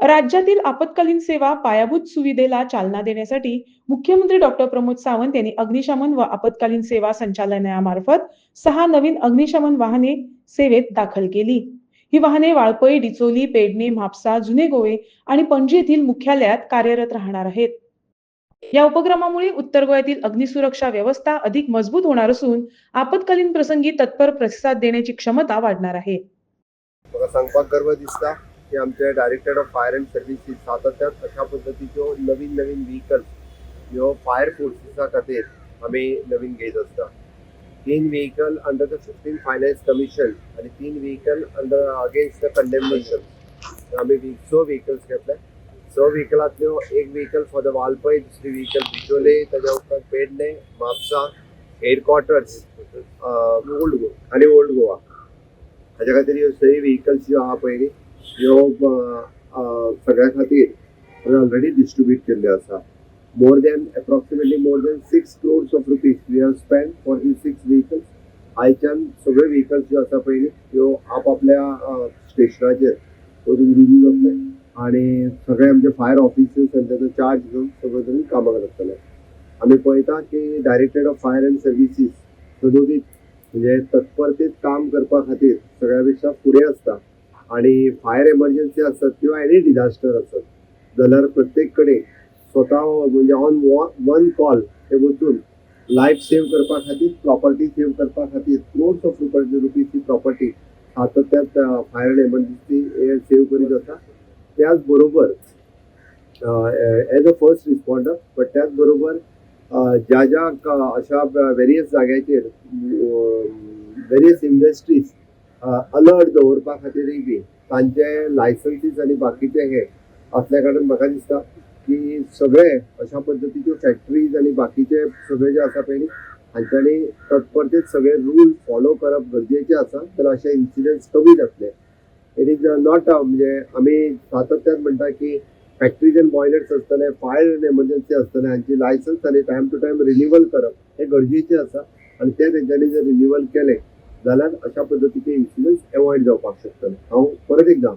राज्यातील आपत्कालीन सेवा पायाभूत सुविधेला चालना देण्यासाठी मुख्यमंत्री डॉक्टर प्रमोद सावंत यांनी अग्निशमन व आपत्कालीन सेवा संचालनामार्फत सहा नवीन अग्निशमन वाहने सेवेत दाखल केली. ही वाहने वाळपई डिचोली पेडणे म्हापसा जुने गोवे आणि पणजी येथील मुख्यालयात कार्यरत राहणार आहेत. या उपक्रमामुळे उत्तर गोव्यातील अग्निसुरक्षा व्यवस्था अधिक मजबूत होणार असून आपत्कालीन प्रसंगी तत्पर प्रतिसाद देण्याची क्षमता वाढणार आहे. सांगपाक गर्व दिसता. की आमचे director of fire and services सातत्यान अशा पद्दतीच्यो नवीन नवीन व्हेकल्स ह्यो फायर फोर्सिसा खातीर आमी नवीन घेत आसता तीन vehicle under the fifteen finance commission आनी तीन vehicle under against the condemnation आमी स व्हेकल्स घेतले. स व्हेकलांतल्यो एक व्हेकल फॉर द वालपय दुसरी व्हेकल बिचोले ताज्या उपरांत पेडणे म्हापसा हेडक्वॉर्टर्स ओल्ड गोवा आनी ओल्ड गोवा हाज्या खातीर ह्यो सय व्हेकल्स ज्यो आहा न्ही ह्यो सगळ्या खातीर ऑलरेडी डिस्ट्रीब्यूट केल्ल्यो आसा more than approximately more than six crores of rupees we have spend for he six vehicles आयच्यान सगळ्यो व्हेकल्स ज्यो आसा पळय न्ही ह्यो आपापल्या स्टेशनाचेर वचून रुजू जातले आनी सगळे आमचे फायर ऑफिसर्स आनी ताचो चार्ज घेवन सगळे जाण कामाक लागतले आमी पळयता की director of fire and services सदोदीत म्हणजे तत्परतेत काम करपा खातीर सगळ्या पेक्षा फुडें आसता आणि फायर एमर्जन्सी असतात किंवा एनी डिझास्टर आसत जाल्यार प्रत्येक कडेन स्वता म्हणजे ऑन वन कॉल हे वचून लायफ सेव्ह करपा खातीर प्रॉपर्टी सेव्ह करपा खातीर क्रोड्स ऑफ रुपीज ही प्रॉपर्टी सातत्यात फायर अँड एमर्जन्सी हे सेव्ह करीत आसा त्याच बरोबर as a first responder but त्याच बरोबर ज्या ज्या अशा वेरियस जाग्याचेर वेरियस इंडस्ट्रीज अलर्ट दवरपा खातीरय बी. तांचे लायसन्सीस आनी बाकीचे हे असल्या कारण म्हाका दिसता की सगळे अशा पद्दतीच्यो फॅक्टरीज आनी बाकीचे सगळे जे आसा पळय न्ही हांच्यानी तत्परतेत सगळे रूल फॉलो करप गरजेचे आसा तर अशे इन्सिडंट्स कमी जातले. इट इज नॉट म्हणजे आमी सातत्यान म्हणटा की फॅक्ट्रीज अँड बॉयलर्स आसतले फायर अँड एमर्जन्सी आसतले हांची लायसन्स आनी टायम टू टायम रिन्युवल करप हे गरजेचे आसा. आनी ते तेंच्यांनी जर रिन्युवल केले जाल्यार अशा पद्दतीचे इन्सिडंट्स एवॉयड जावपाक शकतले हांव परत एकदां.